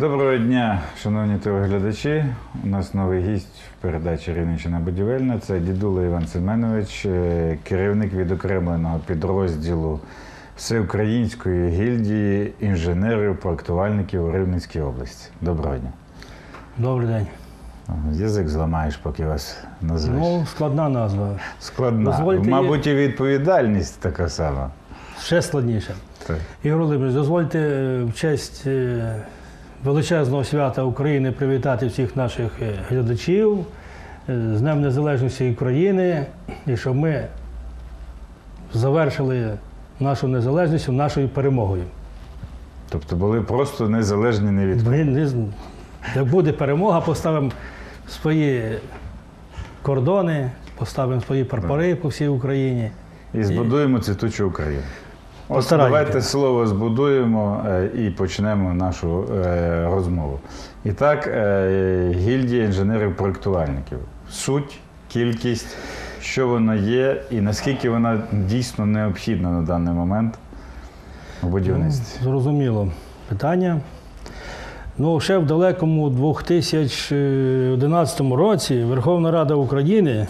Доброго дня, шановні телеглядачі. У нас новий гість в передачі Рівненщина будівельна. Це дідула Іван Семенович, е, керівник відокремленого підрозділу Всеукраїнської гільдії інженерів проектувальників у Рівненській області. Доброго дня. Добрий день. Язик зламаєш, поки вас назвеш. Ну, складна назва. Складна. дозвольте- Мабуть, і відповідальність така сама. Ще складніше. Так. Ігор Володимирович, дозвольте е, в честь е, величезного свята України привітати всіх наших е, глядачів е, з Днем Незалежності України і щоб ми завершили нашу незалежність нашою перемогою. Тобто були просто незалежні не від Ми не як буде перемога, поставимо свої кордони, поставимо свої прапори по всій Україні. І збудуємо цвітучу Україну. От давайте слово збудуємо е, і почнемо нашу е, розмову. І так, е, гільдія інженерів-проєктувальників. Суть, кількість, що вона є і наскільки вона дійсно необхідна на даний момент у будівництві. Зрозуміло питання. Ну, ще в далекому 2011 році Верховна Рада України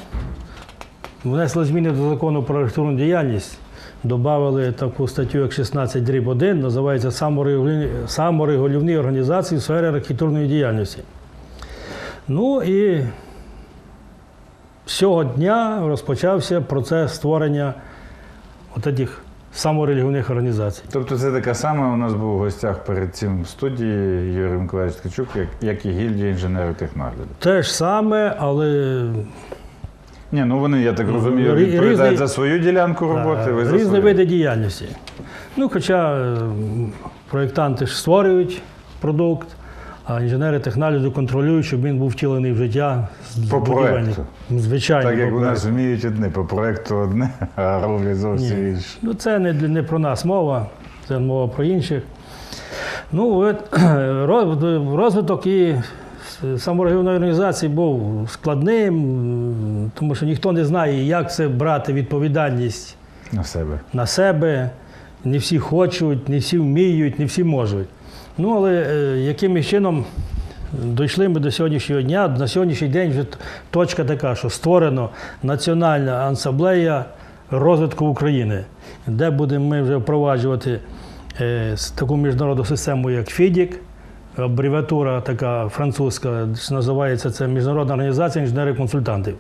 внесла зміни до закону про архітектурну діяльність. Добавили таку статтю, як 16 дріб 1, називається «Саморегулювні- саморегулівні організації в сфері архітектурної діяльності. Ну і з цього дня розпочався процес створення от саморелігійних організацій. Тобто це така сама у нас був у гостях перед цим в студії Юрій Миколаївич Ткачук, як, як і гільдія інженерів технагляду. Те ж саме, але Ні, ну вони, я так розумію, відповідають різний- за свою ділянку роботи. ви за різні свою. види діяльності. Ну, хоча е, проєктанти ж створюють продукт, а інженери технагляду контролюють, щоб він був втілений в життя По проекту. Звичайно. Так як у нас вміють одне, по проекту одне, а роблять зовсім інше. Ну, це не, не про нас мова, це мова про інших. Ну, розвиток і саморегіональної організації був складним, тому що ніхто не знає, як це брати відповідальність На себе. на себе. Не всі хочуть, не всі вміють, не всі можуть. Ну, але е, якимось чином дійшли ми до сьогоднішнього дня. На сьогоднішній день вже точка така, що створено Національна асамблея розвитку України, де будемо ми вже впроваджувати е, таку міжнародну систему, як ФІДІК. Абревіатура така французька, що називається це Міжнародна організація інженерів-консультантів.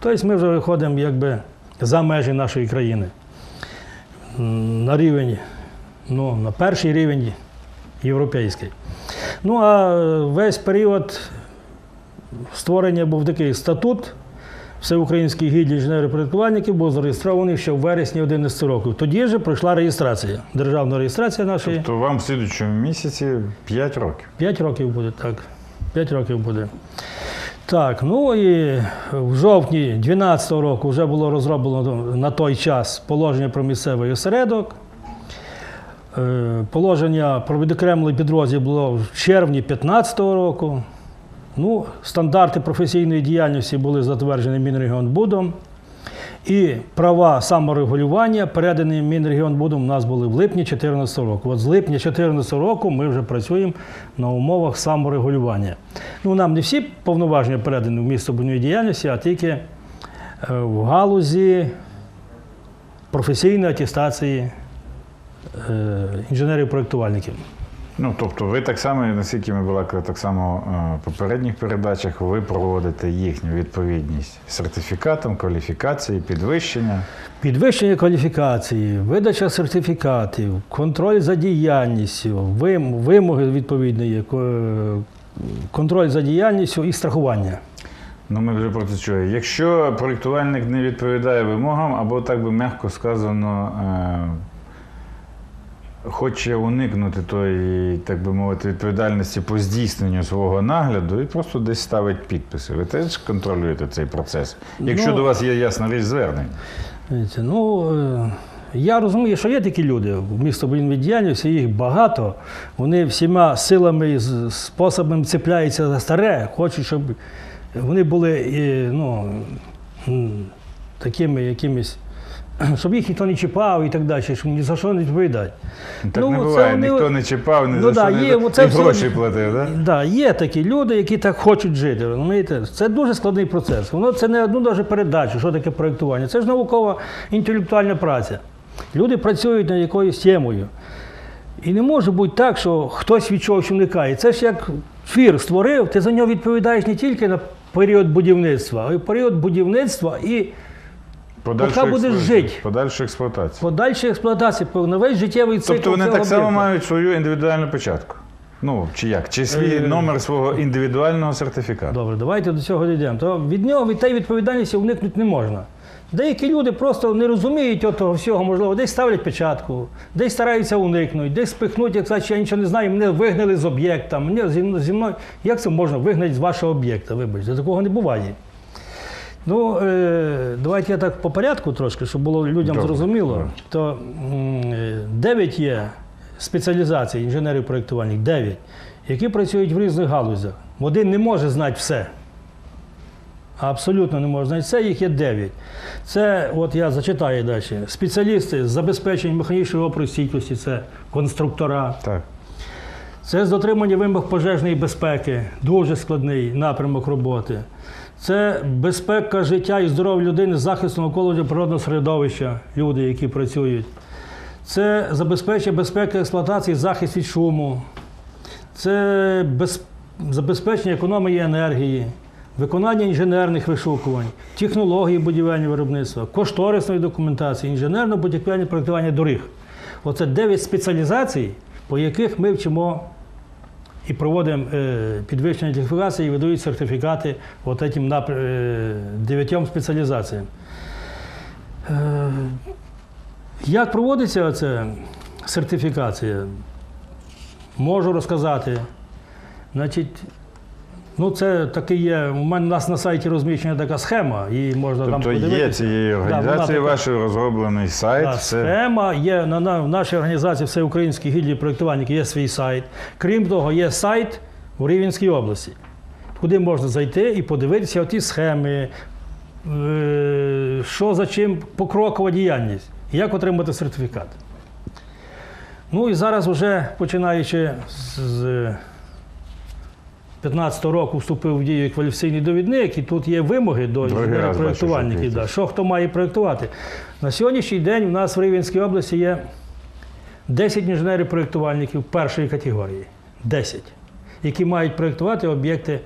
Тобто ми вже виходимо якби за межі нашої країни на рівень, ну, на перший рівень європейський. Ну а весь період створення був такий статут. Всеукраїнський гід інженерів проєктувальників був зареєстрований ще в вересні 2011 року. Тоді вже пройшла реєстрація. Державна реєстрація нашої. То вам в слідчому місяці 5 років. 5 років буде, так. 5 років буде. Так, ну і в жовтні 2012 року вже було розроблено на той час положення про місцевий осередок. Е, Положення про відокремлений підрозділ було в червні 2015 року. Ну, стандарти професійної діяльності були затверджені Мінрегіонбудом. І права саморегулювання, передані Мінрегіонбудом, у нас були в липні 2014 року. От з липня 2014 року ми вже працюємо на умовах саморегулювання. Ну, нам не всі повноваження передані в містобудівній діяльності, а тільки е, в галузі професійної атестації е, інженерів-проєктувальників. Ну, тобто, ви так само, наскільки ми балакали, так само е, в попередніх передачах, ви проводите їхню відповідність сертифікатам, кваліфікації, підвищення. Підвищення кваліфікації, видача сертифікатів, контроль за діяльністю, вимоги ко- контроль за діяльністю і страхування. Ну, ми вже про це чули. Якщо проєктувальник не відповідає вимогам, або так би м'яко сказано, е, хоче уникнути тої, так би мовити, відповідальності по здійсненню свого нагляду і просто десь ставить підписи. Ви теж контролюєте цей процес. Якщо Ну, до вас є ясна річ звернень. Ну, е, я розумію, що є такі люди в містобудівній діяльності, їх багато. Вони всіма силами і способами цепляються за старе, хочуть, щоб вони були ну, такими якимись щоб їх ніхто не чіпав і так далі, щоб ні за що не відповідати. Так Ну, не буває, вони- ніхто не чіпав, ні Ну за да, що не є, да- оце і все- гроші платив, так? Да? Да, є такі люди, які так хочуть жити. Розумієте? Це дуже складний процес. Воно це не одну навіть передачу, що таке проєктування. Це ж наукова інтелектуальна праця. Люди працюють над якоюсь темою. І не може бути так, що хтось від чогось уникає. Це ж як фір створив, ти за нього відповідаєш не тільки на період будівництва, а й період будівництва і Подальшу Поки будеш жити. Подальшу експлуатацію. подальшої експлуатації, на весь життєвий цикл. Тобто вони цього так само мають свою індивідуальну початку. Ну, чи як? Чи свій Е. номер свого індивідуального сертифікату. Добре, давайте до цього дійдемо. То від нього від тієї відповідальності уникнути не можна. Деякі люди просто не розуміють того всього, можливо, десь ставлять печатку, десь стараються уникнути, десь спихнуть, як сказати, я нічого не знаю, мене вигнали з об'єкта, мене зі мною. Як це можна вигнати з вашого об'єкта? Вибачте, такого не буває. Ну, е, давайте я так по порядку трошки, щоб було людям Добре, зрозуміло. То 9 є спеціалізацій інженерів проєктувальних, 9, які працюють в різних галузях. Один не може знати все. Абсолютно не може знати все, їх є 9. Це, от я зачитаю далі. Спеціалісти з забезпечення механічної опору стійкості, це конструктора, Так. це з дотримання вимог пожежної безпеки, дуже складний напрямок роботи. Це безпека життя і здоров'я людини з захисту навколишнього природного середовища, люди, які працюють. Це забезпечення безпеки експлуатації, захист від шуму. Це без... забезпечення економії енергії, виконання інженерних вишукувань, технології будівельного виробництва, кошторисної документації, інженерно-будівельне проєктування доріг. Оце 9 спеціалізацій, по яких ми вчимо і проводимо е, підвищення кваліфікації і видають сертифікати от этим напр- е, дев'ятьом спеціалізаціям. Е, як проводиться ця сертифікація? Можу розказати. Значить, ну це таке є. У мене у нас на сайті розміщена така схема, її можна там Тобто є подивитися. цією вона організацією така. вашої розроблений сайт. Да, це... Схема є на, на в нашій організації Всеукраїнській гільдії проєктувальників є свій сайт. Крім того, є сайт в Рівненській області, куди можна зайти і подивитися оті схеми, е, що за чим покрокова діяльність, і як отримати сертифікат. Ну і зараз, вже починаючи з 15 року вступив в дію кваліфікаційний довідник, і тут є вимоги до інженерів-проєктувальників. Да, що хто має проєктувати. На сьогоднішній день у нас в Рівненській області є 10 інженерів-проєктувальників першої категорії. 10. Які мають проєктувати об'єкти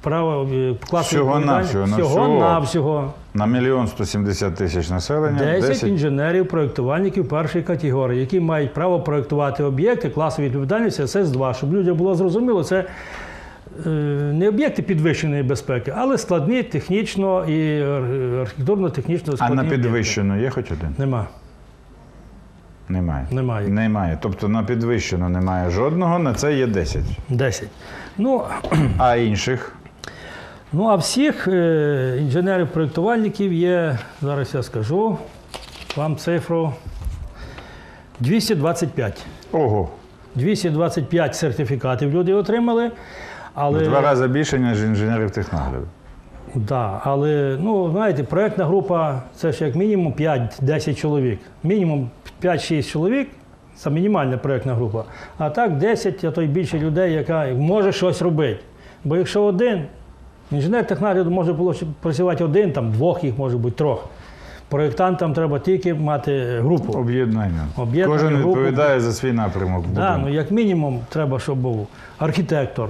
права е, класу Всього-навсього, на всього всього. навсього. На мільйон 170 тисяч населення. 10, 10 інженерів-проєктувальників першої категорії, які мають право проєктувати об'єкти класової відповідальності СС2, щоб людям було зрозуміло, це не об'єкти підвищеної безпеки, але складні технічно і ар- архітектурно-технічно А на підвищену є хоч один? Нема. Немає. Немає. Немає. Тобто на підвищену немає жодного, на це є 10. 10. Ну, А інших ну а всіх е, інженерів-проєктувальників є, зараз я скажу вам цифру 225. ого, 225 сертифікатів люди отримали. Але, в два рази більше, ніж інженерів технагляду. Да, але ну, знаєте, проєктна група це ж як мінімум 5-10 чоловік. Мінімум 5-6 чоловік це мінімальна проєктна група. А так 10, а то й більше людей, яка може щось робити. Бо якщо один, інженер технагляду може було працювати один, там двох їх може бути трьох. Проєктантам треба тільки мати групу. Об'єднання. Об'єднання, Кожен групу. відповідає за свій напрямок. Да, ну як мінімум треба, щоб був архітектор,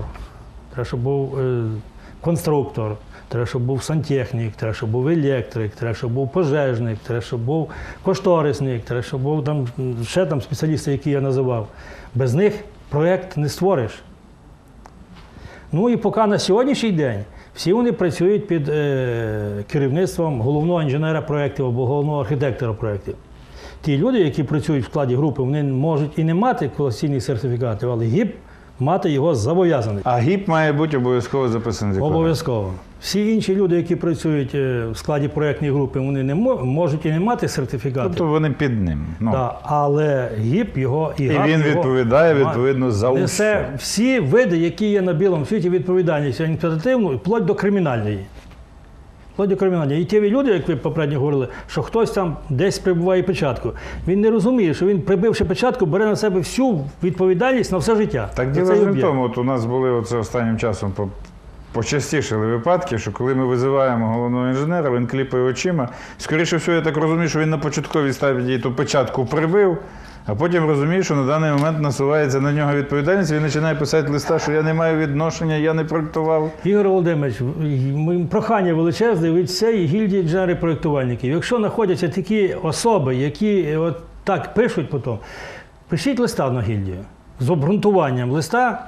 треба, щоб був е, конструктор, треба, щоб був сантехнік, треба, щоб був електрик, треба, щоб був пожежник, треба, щоб був кошторисник, треба, щоб був там ще там спеціалісти, які я називав. Без них проєкт не створиш. Ну і поки на сьогоднішній день всі вони працюють під е, керівництвом головного інженера проєктів або головного архітектора проєктів. Ті люди, які працюють в складі групи, вони можуть і не мати кваліфікаційних сертифікатів, але гіп мати його зобов'язаний. А ГІП має бути обов'язково записаний. Обов'язково. Всі інші люди, які працюють е, в складі проєктної групи, вони не можуть і не мати сертифікату. Тобто вони під ним. Ну, Да, але гіп його і, І ГАП він його відповідає, відповідно, за несе усе. всі види, які є на білому світі, відповідальність адміністративну, вплоть до кримінальної. Вплоть до. І ті люди, як ви попередньо говорили, що хтось там десь прибуває печатку. Він не розуміє, що він, прибивши печатку, бере на себе всю відповідальність на все життя. Так діло ж в тому, от у нас були оце останнім часом по- почастішали випадки, що коли ми визиваємо головного інженера, він кліпає очима. Скоріше всього, я так розумію, що він на початковій стадії ту печатку прибив, а потім розуміє, що на даний момент насувається на нього відповідальність, він починає писати листа, що я не маю відношення, я не проєктував. Ігор Володимирович, прохання величезне від цієї гільдії інженерів проєктувальників. Якщо знаходяться такі особи, які от так пишуть потім, пишіть листа на гільдію з обґрунтуванням листа,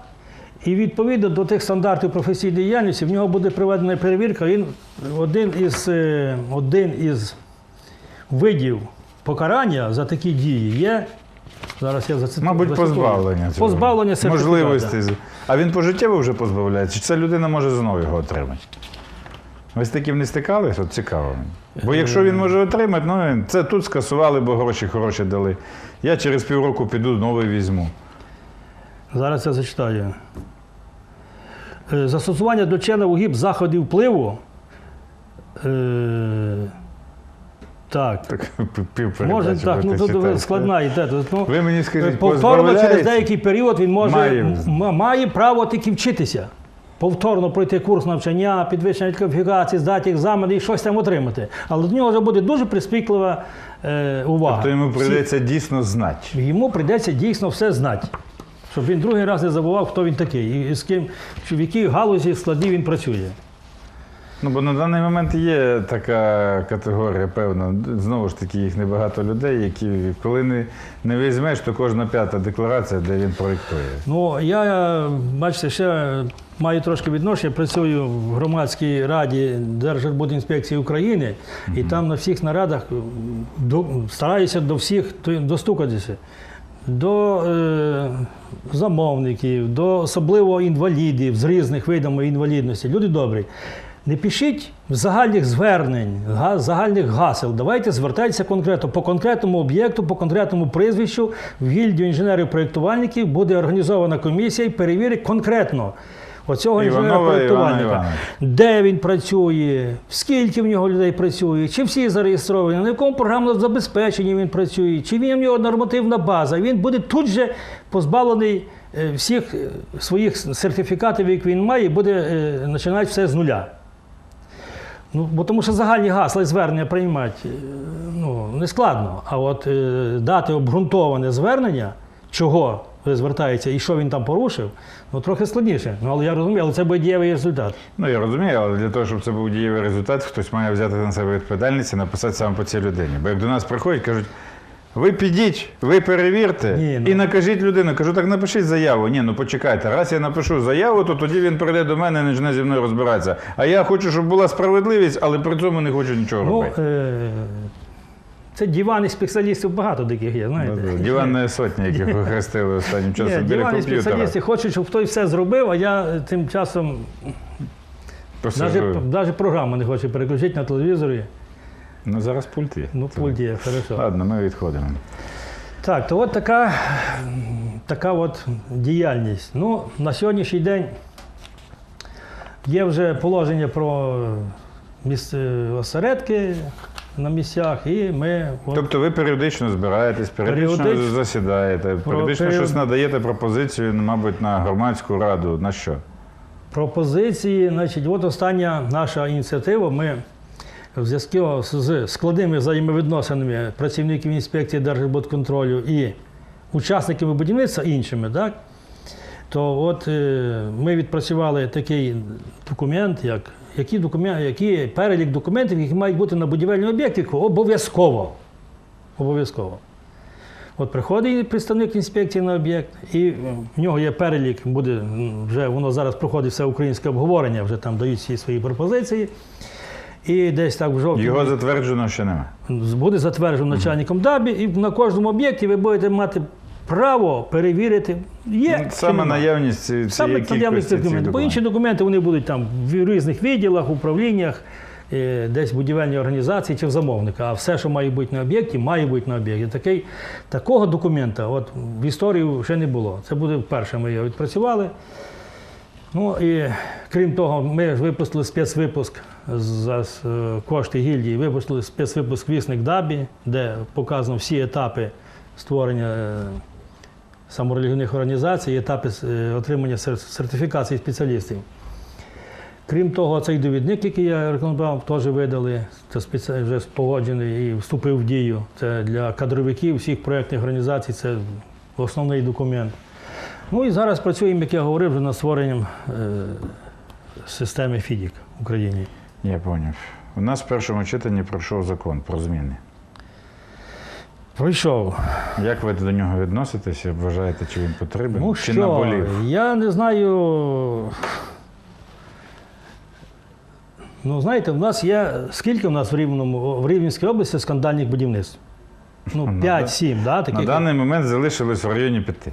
і відповідно до тих стандартів професійної діяльності в нього буде проведена перевірка. Він один із, е, один із видів покарання за такі дії є. Зараз я зацитую. Мабуть, зацитую. позбавлення цього. Позбавлення сертифіката. можливостей. А він пожиттєво вже позбавляється, чи ця людина може знову його отримати? Ви з таким не стикалися? От цікаво. Бо якщо він може отримати, ну це тут скасували, бо гроші хороші дали. Я через півроку піду новий візьму. Зараз я зачитаю. Е, Застосування до члена УГІП заходів впливу. Е, так. Так, Може так, ну тут складна йде. Ну, Ви мені скажіть, повторно через деякий період він може Має. має право тільки вчитися. Повторно пройти курс навчання, підвищення кваліфікації, здати екзамени і щось там отримати. Але до нього вже буде дуже приспіклива е, увага. То йому Всі- прийдеться дійсно знати. Йому прийдеться дійсно все знати, щоб він другий раз не забував, хто він такий, і з ким, в якій галузі складі він працює. Ну, бо на даний момент є така категорія, певна, знову ж таки, їх небагато людей, які коли не, не візьмеш, то кожна п'ята декларація, де він проєктує. Ну, я, бачите, ще маю трошки відношення, працюю в громадській раді Держарбудінспекції України, і там на всіх нарадах до, стараюся до всіх достукатися. До е, замовників, до особливо інвалідів з різних видами інвалідності. Люди добрі. Не пишіть загальних звернень, га- загальних гасел. Давайте звертайтеся конкретно по конкретному об'єкту, по конкретному прізвищу. В гільдію інженерів-проєктувальників буде організована комісія і перевірить конкретно оцього інженера-проєктувальника. Де він працює, скільки в нього людей працює, чи всі зареєстровані, на якому програмному забезпеченні він працює, чи він в нього нормативна база. Він буде тут же позбавлений е, всіх е, своїх сертифікатів, які він має, і буде е, починати все з нуля. Ну, бо тому що загальні гасла і звернення приймати е, ну, не складно. А от е, дати обґрунтоване звернення, чого ви звертаєтеся і що він там порушив, ну трохи складніше. Ну, але я розумію, але це буде дієвий результат. Ну, я розумію, але для того, щоб це був дієвий результат, хтось має взяти на себе відповідальність і написати саме по цій людині. Бо як до нас приходять, кажуть, ви підіть, ви перевірте Ні, ну. і накажіть людину. Кажу, так напишіть заяву. Ні, ну почекайте, раз я напишу заяву, то тоді він прийде до мене і почне зі мною розбиратися. А я хочу, щоб була справедливість, але при цьому не хочу нічого Ну, робити. е, це диванних спеціалістів багато таких є, знаєте. Ну, Діванна сотня, яких ви хрестили останнім Ні, часом біля диванні комп'ютера. спеціалісти хочуть, щоб хтось все зробив, а я е, тим часом навіть, навіть програму не хочу переключити на телевізорі. Ну зараз пульт є. Ну, пульт є, хорошо. Ладно, ми відходимо. Так, то от така, така от діяльність. Ну, на сьогоднішній день є вже положення про місце осередки на місцях, і ми от, Тобто ви періодично збираєтесь, періодично Періодично. засідаєте, періодично період- щось надаєте пропозицію, мабуть, на громадську раду. На що? пропозиції. Значить, от остання наша ініціатива. Ми в зв'язку з складними взаємовідносинами працівників інспекції Держбудконтролю і учасниками будівництва іншими, так? То от е, ми відпрацювали такий документ, як які документи, які перелік документів, які мають бути на будівельному об'єкті, обов'язково. Обов'язково. От приходить представник інспекції на об'єкт, і в нього є перелік, буде вже воно зараз проходить все українське обговорення, вже там дають всі свої пропозиції. І десь так в жовтні Його затверджено ще нема. буде затверджено начальником ДАБІ, і на кожному об'єкті ви будете мати право перевірити. Є Ну, Саме наявність ці- Саме наявність цих документів. Бо інші документи вони будуть там в різних відділах, управліннях, е, десь будівельні організації чи в замовника. А все, що має бути на об'єкті, має бути на об'єкті. Такий, такого документа от, в історії ще не було. Це буде вперше ми його відпрацювали. Ну і крім того, ми випустили спецвипуск за е, кошти гільдії, випустили спецвипуск Вісник Дабі, де показано всі етапи створення е, саморелігійних організацій, етапи е, отримання сертифікації спеціалістів. Крім того, цей довідник, який я рекомендував, теж видали. Це вже погоджений і вступив в дію. Це для кадровиків всіх проєктних організацій, це основний документ. Ну і зараз працюємо, як я говорив, вже над створенням е, системи ФІДІК в Україні. Я поняв. У нас в першому читанні пройшов закон про зміни. Пройшов. Як ви до нього відноситеся? Вважаєте, чи він потрібен? Ну чи що, наболів? я не знаю. Ну, знаєте, в нас є. Скільки в нас в Рівному, в Рівненській області скандальних будівництв? Ну, Ну, 5-7, да, На даний момент залишилось в районі п'яти.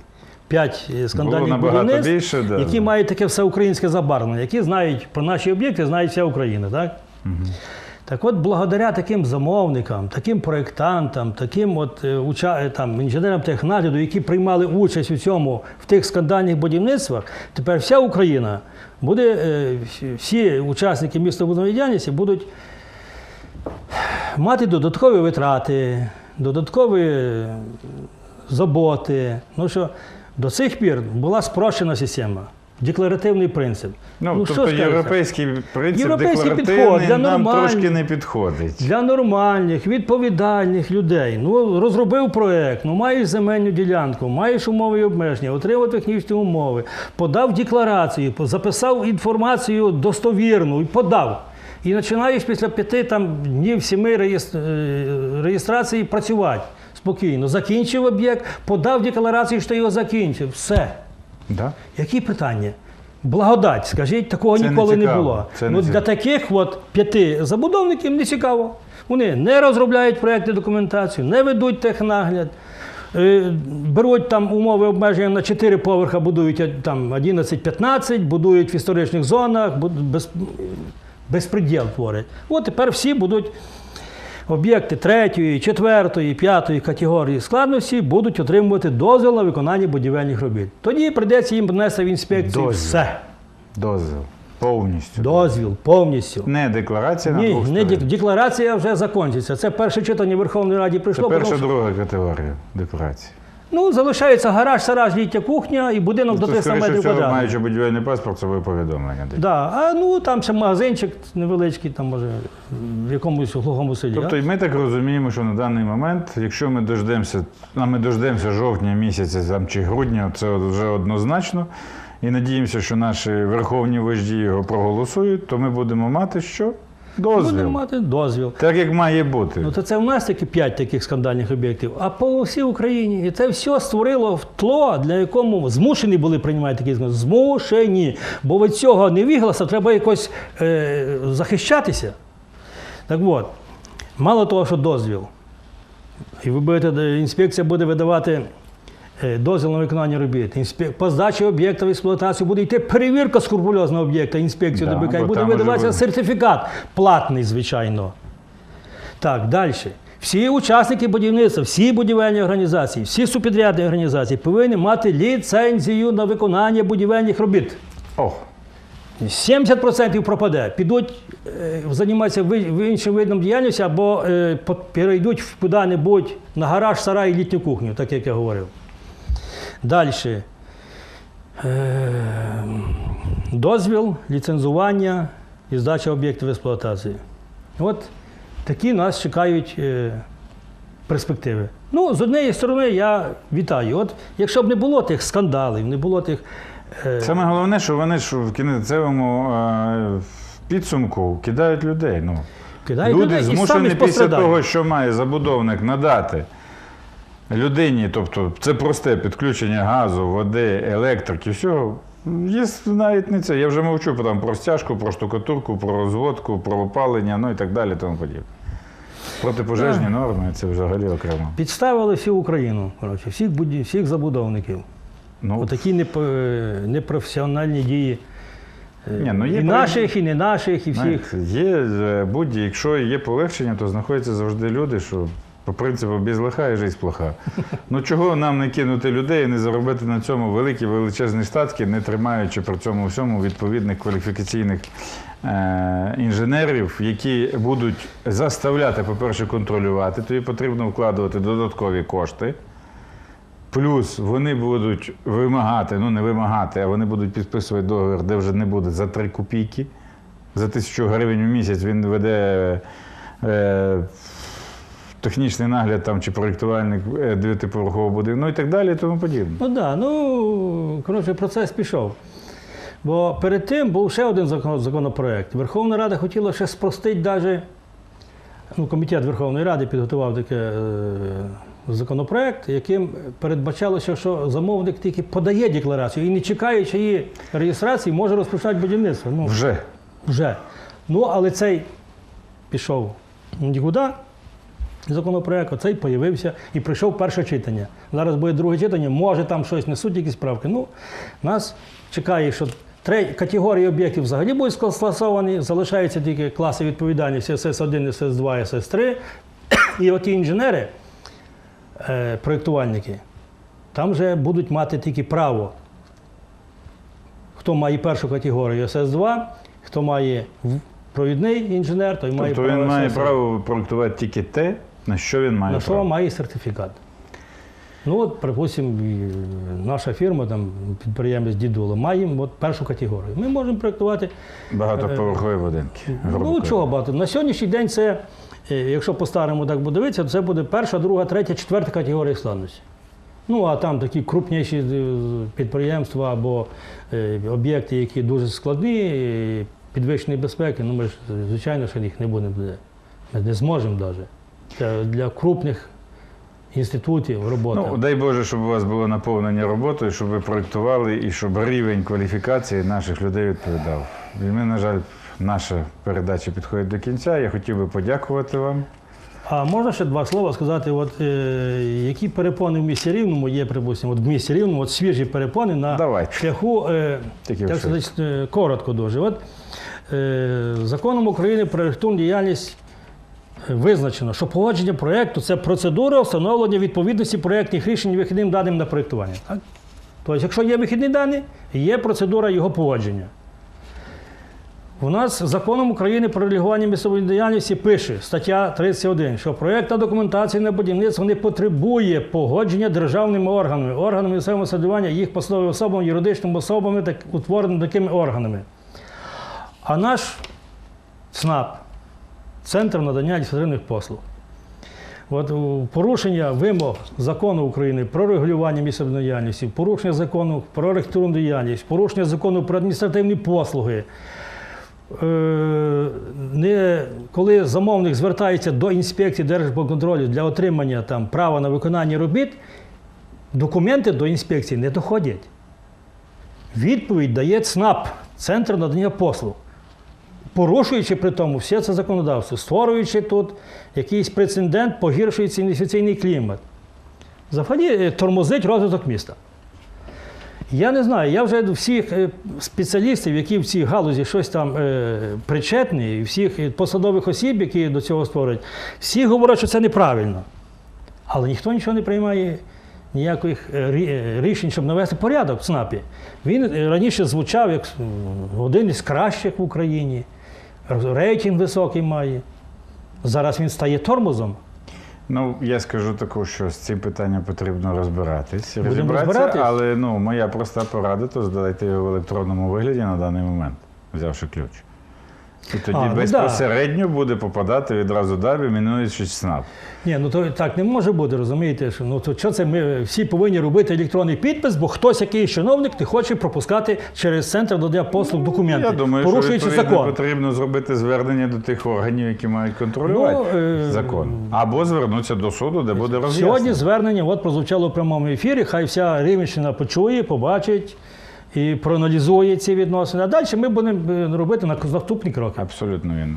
5 Було скандальних будівництв, більше, да. які мають таке всеукраїнське забарвлення, які знають про наші об'єкти, знає вся Україна. Так? Так от, благодаря таким замовникам, таким проєктантам, таким от, е, уча- е, там, інженерам технагляду, які приймали участь у цьому в тих скандальних будівництвах, тепер вся Україна буде, е, всі- учасники містобудівної діяльності будуть мати додаткові витрати, додаткові е, заботи. Ну що до цих пір була спрощена система, декларативний принцип. Ну, що тобто європейський принцип Європейський декларативний підход для нам трошки не підходить. Для нормальних, відповідальних людей. Ну, розробив проєкт, ну маєш земельну ділянку, маєш умови і обмеження, отримав технічні умови, подав декларацію, записав інформацію достовірну і подав. І починаєш після п'яти там, днів сіми е, реєстрації працювати спокійно. Закінчив об'єкт, подав декларацію, що його закінчив. Все. Да? Які питання? Благодать, скажіть, такого Це ніколи не, цікаво. було. Це не ну, для таких от п'яти забудовників не цікаво. Вони не розробляють проєктну документацію, не ведуть технагляд, е, беруть там умови обмеження на 4 поверха, будують е, там 11-15, будують в історичних зонах, без, безпреділ творять. От тепер всі будуть об'єкти третьої, четвертої, п'ятої категорії складності будуть отримувати дозвіл на виконання будівельних робіт. Тоді прийдеться їм внести в інспекцію Дозвіл. все. Дозвіл. Повністю. Дозвіл повністю. Не декларація на Ні, не дек- декларація вже закінчиться. Це перше читання Верховної Раді Це прийшло. перша, тому що- друга категорія декларації. Ну, залишається гараж, сараж, літня кухня і будинок до Тобто, 300 скоріше метрів квадратних. маючи будівельний паспорт, це ви повідомлення. дають. Да. А ну там ще магазинчик невеличкий, там може в якомусь глухому селі. Тобто і ми так розуміємо, що на даний момент, якщо ми дождемося, а ми дождемося жовтня місяця там, чи грудня, це вже однозначно. І надіємося, що наші верховні вожді його проголосують, то ми будемо мати що? Дозвіл. Будемо мати дозвіл. Так як має бути. Ну, то це в нас тільки 5 таких скандальних об'єктів, а по всій Україні. І це все створило в тло, для якому змушені були приймати такі закони. Змушені. Бо від цього невігласа треба якось е, захищатися. Так от, мало того, що дозвіл. І ви будете, інспекція буде видавати дозвіл на виконання робіт. Інспе- По здачі об'єкта в експлуатацію буде йти перевірка скрупульозного об'єкта, інспекцію Да, ДБК, і буде видаватися буде. сертифікат платний, звичайно. Так, далі. Всі учасники будівництва, всі будівельні організації, всі субпідрядні організації повинні мати ліцензію на виконання будівельних робіт. Ох, 70% пропаде, підуть е, займатися іншим видом діяльності або е, перейдуть в куди-небудь на гараж, сарай і літню кухню, так як я говорив. Далі. Е, дозвіл, ліцензування і здача об'єктів експлуатації. От такі нас чекають е, перспективи. Ну, з однієї сторони, я вітаю. От якщо б не було тих скандалів, не було тих. е, саме головне, що вони ж в кінцевому підсумку кидають людей. Ну, Кидають Люди людей і змушені після того, що має забудовник надати людині, тобто це просте підключення газу, води, електрики, всього. Є навіть не це. Я вже мовчу там, про стяжку, про штукатурку, про розводку, про опалення, ну і так далі, тому подібне. Протипожежні норми це взагалі окремо. Підставили всю Україну, коротше, всіх, всіх забудовників. Ну, Отакі непо- непрофесіональні дії. е, Ні, ну, є і наших, і не наших, і всіх. є е, будь якщо є полегшення, то знаходяться завжди люди, що По принципу, без лиха і життя плоха. Ну чого нам не кинути людей і не заробити на цьому великі величезні статки, не тримаючи при цьому всьому відповідних кваліфікаційних е- інженерів, які будуть заставляти, по-перше, контролювати. Тобі потрібно вкладувати додаткові кошти. Плюс вони будуть вимагати, ну не вимагати, а вони будуть підписувати договір, де вже не буде за 3 копійки. За тисячу гривень в місяць він веде е, технічний нагляд там, чи проєктувальник е, дев'ятиповерхового будинку, ну і так далі, і тому подібне. Ну так, да, ну коротше, процес пішов. Бо перед тим був ще один законопроект. Верховна Рада хотіла ще спростити навіть, ну, комітет Верховної Ради підготував такий е, законопроект, яким передбачалося, що замовник тільки подає декларацію і не чекаючи її реєстрації, може розпочати будівництво. Ну, Вже. вже. Ну, але цей пішов нікуди. Законопроект, оцей появився і прийшов перше читання. Зараз буде друге читання, може там щось несуть, якісь правки. Ну, нас чекає, що три категорії об'єктів взагалі будуть скласовані, залишаються тільки класи відповідальності СС1, СС2, СС3. І оті інженери, е, проєктувальники, там вже будуть мати тільки право хто має першу категорію СС2, хто має провідний інженер, той має Тобто право він має СС2. право проєктувати тільки те, на що він має на що право. має сертифікат. Ну, от, припустимо, наша фірма, там, підприємець Дідула, має от першу категорію. Ми можемо проєктувати. Багатоповерхові будинки. Ну, чого багато? На сьогоднішній день це, е, якщо по-старому так буде дивитися, то це буде перша, друга, третя, четверта категорія складності. Ну, а там такі крупніші е, підприємства або е, об'єкти, які дуже складні, е, підвищеної безпеки, ну ми ж, звичайно, що їх не будемо. Ми не зможемо навіть. Це для крупних інститутів робота. Ну, дай Боже, щоб у вас було наповнення роботою, щоб ви проєктували і щоб рівень кваліфікації наших людей відповідав. І ми, на жаль, наша передача підходить до кінця. Я хотів би подякувати вам. А можна ще два слова сказати, от, е, які перепони в місті Рівному є, припустимо, от в місті Рівному, от свіжі перепони на Давайте. шляху, е, так сказати, е, коротко дуже. От, е, законом України про електронну діяльність е, визначено, що погодження проєкту це процедура встановлення відповідності проєктних рішень вихідним даним на проєктування. Тобто, якщо є вихідні дані, є процедура його погодження. У нас законом України про регулювання місцевої діяльності пише стаття 31, що проєктна документація на будівництво не потребує погодження державними органами, органами місцевого самоврядування, їх посадовими особами, юридичними особами, так, утвореними такими органами. А наш ЦНАП Центр надання адміністративних послуг. От порушення вимог закону України про регулювання місцевої діяльності, порушення закону про електронну діяльність, порушення закону про адміністративні послуги. Е, не, коли замовник звертається до інспекції Держбудконтролю для отримання там, права на виконання робіт, документи до інспекції не доходять. Відповідь дає ЦНАП, Центр надання послуг, порушуючи при тому все це законодавство, створюючи тут якийсь прецедент, погіршується інвестиційний клімат. Взагалі е, тормозить розвиток міста. Я не знаю, я вже всіх е, спеціалістів, які в цій галузі щось там е, причетні, і всіх посадових осіб, які до цього створюють, всі говорять, що це неправильно. Але ніхто нічого не приймає ніяких рі- рішень, щоб навести порядок в ЦНАПі. Він раніше звучав як один із кращих в Україні, рейтинг високий має. Зараз він стає тормозом. Ну, я скажу таку, що з цим питанням потрібно розбиратись, розбиратись? але ну, моя проста порада, то здайте його в електронному вигляді на даний момент, взявши ключ. І тоді А, ну безпосередньо буде попадати відразу далі, мінуючи СНАП. Ні, ну то так не може бути, розумієте, що ну то що це ми всі повинні робити електронний підпис, бо хтось, якийсь чиновник, не хоче пропускати через центр надання послуг документи, Я думаю, порушуючи відповідно закон. потрібно зробити звернення до тих органів, які мають контролювати Ну, е, закон. Або звернутися до суду, де буде роз'яснення. Сьогодні звернення от прозвучало в прямому ефірі. Хай вся Рівненщина почує, побачить і проаналізує ці відносини. А далі ми будемо е, робити на- наступні кроки. Абсолютно вірно.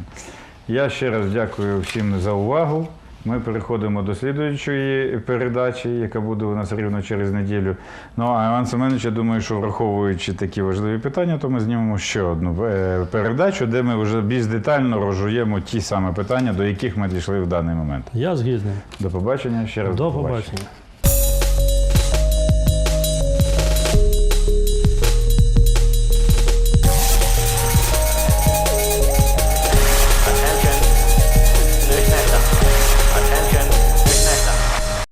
Я ще раз дякую всім за увагу Ми переходимо до слідуючої передачі, яка буде у нас рівно через неділю. Ну а Іван Семенович, я думаю, що враховуючи такі важливі питання, то ми знімемо ще одну е, передачу, де ми вже більш детально розжуємо ті саме питання, до яких ми дійшли в даний момент. Я згідний. До побачення ще раз. До побачення.